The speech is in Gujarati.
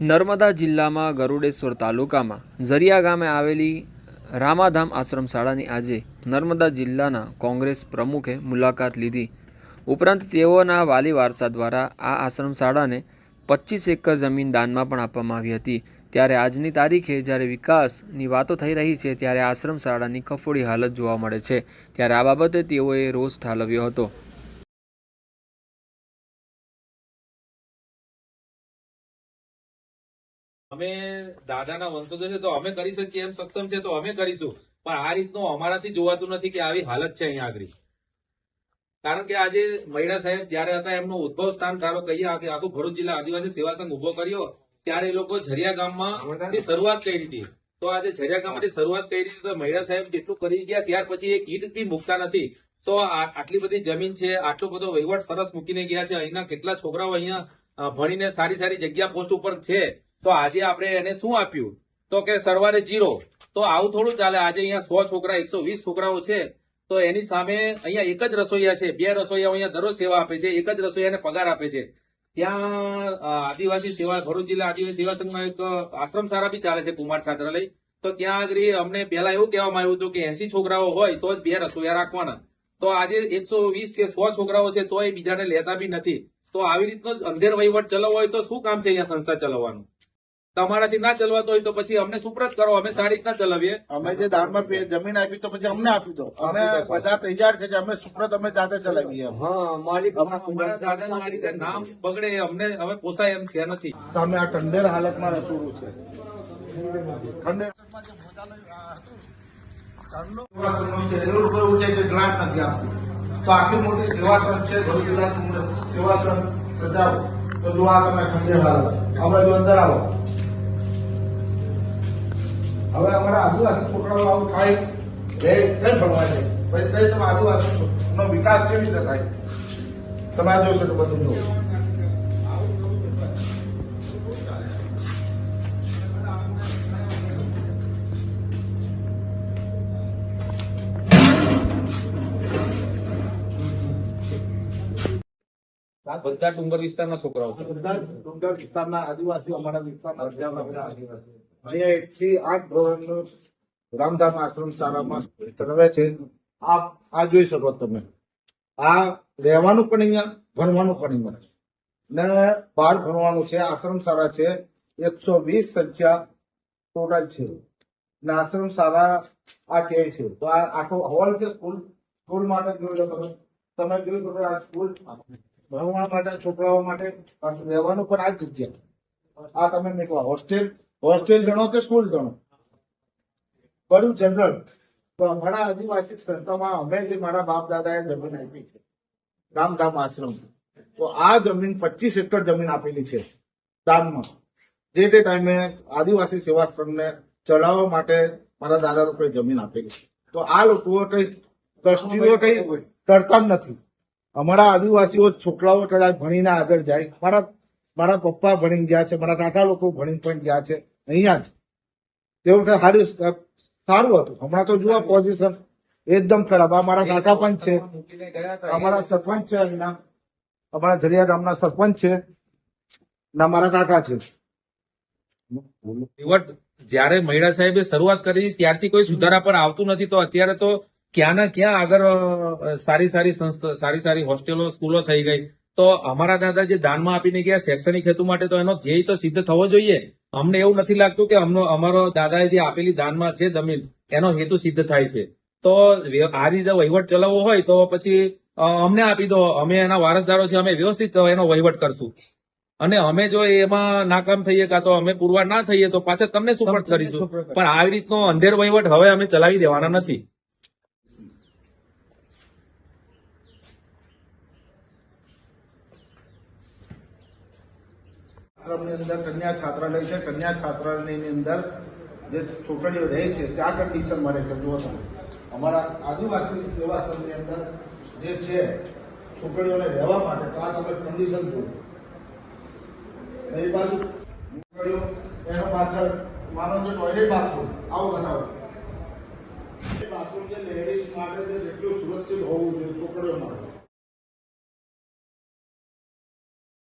નર્મદા જિલ્લામાં ગરુડેશ્વર તાલુકામાં ઝરિયા ગામે આવેલી રામાધામ આશ્રમ શાળાની આજે નર્મદા જિલ્લાના કોંગ્રેસ પ્રમુખે મુલાકાત લીધી. ઉપરાંત તેઓના વાલી વારસા દ્વારા આ આશ્રમ શાળાને પચીસ એકર જમીન દાનમાં પણ આપવામાં આવી હતી. ત્યારે આજની તારીખે જ્યારે વિકાસની વાતો થઈ રહી છે ત્યારે આશ્રમ શાળાની કફોડી હાલત જોવા મળે છે. ત્યારે આ બાબતે તેઓએ રોષ ઠાલવ્યો હતો. અમે દાદાના વંશજો છે તો અમે કરી શકીએ એમ સક્ષમ છે તો અમે કરીશું. પણ આ રીતનું અમારાથી જોવાતું નથી કે આવી હાલત છે અહીંયા આગળ. કારણ કે આજે મહિડા સાહેબ જયારે હતા એમનું ઉદ્ભવ સ્થાન ધારો કહીએ કે આખું ભરૂચ જિલ્લા આદિવાસી સેવા સંઘ ઊભો કર્યો ત્યારે એ લોકો ઝરિયા ગામમાં શરૂઆત કરી હતી. તો આજે ઝરિયા ગામમાંથી શરૂઆત કરી હતી તો મહિડા સાહેબ જેટલું કરી ગયા ત્યાર પછી એક ઈટ બી મૂકતા નથી. તો આટલી બધી જમીન છે આટલો બધો વહીવટ સરસ મૂકીને ગયા છે. અહીંના કેટલા છોકરાઓ અહીંયા ભણીને સારી સારી જગ્યા પોસ્ટ ઉપર છે. તો આજે આપણે એને શું આપ્યું? તો કે સરવારે જીરો. તો આવું થોડું ચાલે. આજે અહીંયા સો છોકરા, એકસો વીસ છોકરાઓ છે. તો એની સામે અહીંયા એક જ રસોઈયા છે. બે રસોઈયાઓ અહીંયા દરરોજ સેવા આપે છે. એક જ રસોઈયાને પગાર આપે છે. ત્યાં આદિવાસી સેવા, ભરૂચ જિલ્લા આદિવાસી સેવા સંઘમાં એક આશ્રમ સારા બી ચાલે છે, કુમાર છાત્રાલય. તો ત્યાં આગળ અમને પહેલા એવું કહેવામાં આવ્યું હતું કે એસી છોકરાઓ હોય તો જ બે રસોઈયા રાખવાના. તો આજે એકસો વીસ કે સો છોકરાઓ છે તો એ બીજાને લેતા બી નથી. તો આવી રીતનો અંધેર વહીવટ ચલાવવો હોય તો શું કામ છે અહીંયા સંસ્થા ચલાવવાનું? તમારાથી ના ચલાવતો હોય તો પછી અમને સુપ્રત કરો અમે સારી રીતના ચલાવીએ. અમે જે દાનમાં જમીન આપી તો પછી અમને આપી દો. અમે બધા તૈયાર છે કે અમે સુપ્રત અમે જાતે ચલાવીએ નામ બગડે અમને હવે પોસાય એમ છે નથી. સામે આ ખંડેર હાલતમાં રસોડું છે. ખંડેર જરૂર કોઈ ઉઠે કે ગ્રાન્ટ નથી આપતું. તો આટલી મોટી સેવા સંઘ છે સેવા સંઘ સજાવો તો જો આ તમે ખંડેર હાલત. અમે જો અંદર આવો. હવે અમારા આદિવાસી છોકરાઓ આવું થાય એ કઈ ભણવા જાય. પછી કઈ તમે આદિવાસી છો. વિકાસ કેવી રીતે થાય? તમે આ જોશો તો બધું જો બધા ડુંગર વિસ્તારના છોકરાઓ. છે બધા ડુંગર વિસ્તારના આદિવાસી અમારા વિસ્તારના આદિવાસી અહીંયા એકથી આઠ ધોરણનું રામધામ આશ્રમ શાળામાં ચલાવે છે. આપ આ જોઈ શકો તમે. આ રહેવાનું પણ અહીંયા, ભણવાનું પણ અહીંયા ને બહાર ભણવાનું છે, આશ્રમ શાળા છે, એકસો વીસ સંખ્યા ટોટલ છે. ને આશ્રમ શાળા આ કે છે. તો આ આખો હોલ છે સ્કૂલ સ્કૂલ માટે જોઈ લો તમે. તમે જોઈ શકો આ સ્કૂલ ભણવા માટે, છોકરાઓ માટે રહેવાનું પણ આ જગ્યા. આ તમે નીકળવા હોસ્ટેલ હોસ્ટેલ ગણો કે સ્કૂલ ગણો બધું જનરલ અમારા આદિવાસી સંસ્થામાં અમે જે મારા બાપ દાદાએ જમીન આપી છે રામધામ આશ્રમ, તો આ જમીન પચીસ એકર જમીન આપેલી છે દાનમાં જે તે ટાઈમે આદિવાસી સેવા સંઘને ચલાવવા માટે મારા દાદા લોકોએ જમીન આપેલી તો આ લોકો કઈ ટ્રસ્ટીઓ કઈ કરતા નથી. અમારા આદિવાસીઓ છોકરાઓ કદાચ ભણીને આગળ જાય. મારા મારા પપ્પા ભણી ગયા છે મારા કાકા લોકો ભણી પણ ગયા છે અહીંયા જ. કે સારું સારું હતું. હમણાં તો જુઓ પોઝિશન એકદમ ખરાબ. આ મારા કાકા પણ છે. અમારા સરપંચ છે અહીંના અમારા જરિયા ગામના સરપંચ છે. ના મારા કાકા છે. જયારે જ્યારે મહિડા સાહેબે શરૂઆત કરી ત્યારથી કોઈ સુધારા પર આવતું નથી. તો અત્યારે તો ક્યાં ના ક્યાં આગળ સારી સારી સંસ્થા સારી સારી હોસ્ટેલો સ્કૂલો થઈ ગઈ. તો અમારા દાદા જે દાનમાં આપીને ગયા શૈક્ષણિક હેતુ માટે તો એનો ધ્યેય તો સિદ્ધ થવો જોઈએ. અમને એવું નથી લાગતું કે અમનો અમારો દાદાએ જે આપેલી દાનમાં છે જમીન એનો હેતુ સિદ્ધ થાય છે. તો આ રીતે વહીવટ ચલાવવો હોય તો પછી અમને આપી દો. અમે એના વારસદારો છે અમે વ્યવસ્થિત એનો વહીવટ કરશું. અને અમે જો એમાં નાકામ થઈએ કાં તો અમે પુરવાર ના થઈએ તો પાછળ તમને સુપર્ટ કરીશું? પણ આવી રીતનો અંધેર વહીવટ હવે અમે ચલાવી દેવાના નથી. આશ્રમની અંદર કન્યા છાત્રાલય છે. કન્યા છાત્રાલયની અંદર જે છોકરીઓ રહે છે, ત્યાં કન્ડિશન મળે છે. જુઓ તમે. અમારા આદિવાસી સેવા અંદર જે છે છોકરીઓને રહેવા માટે તો આ તમે કન્ડિશન જુઓ. એ બાજુ છોકરીઓ એનો પાછળ માનો કે ટોયલેટ બાથરૂમ આવો બતાવો. બાથરૂમ જે લેડીઝ માટે જે જેટલું સુરક્ષિત હોવું જોઈએ છોકરીઓ માટે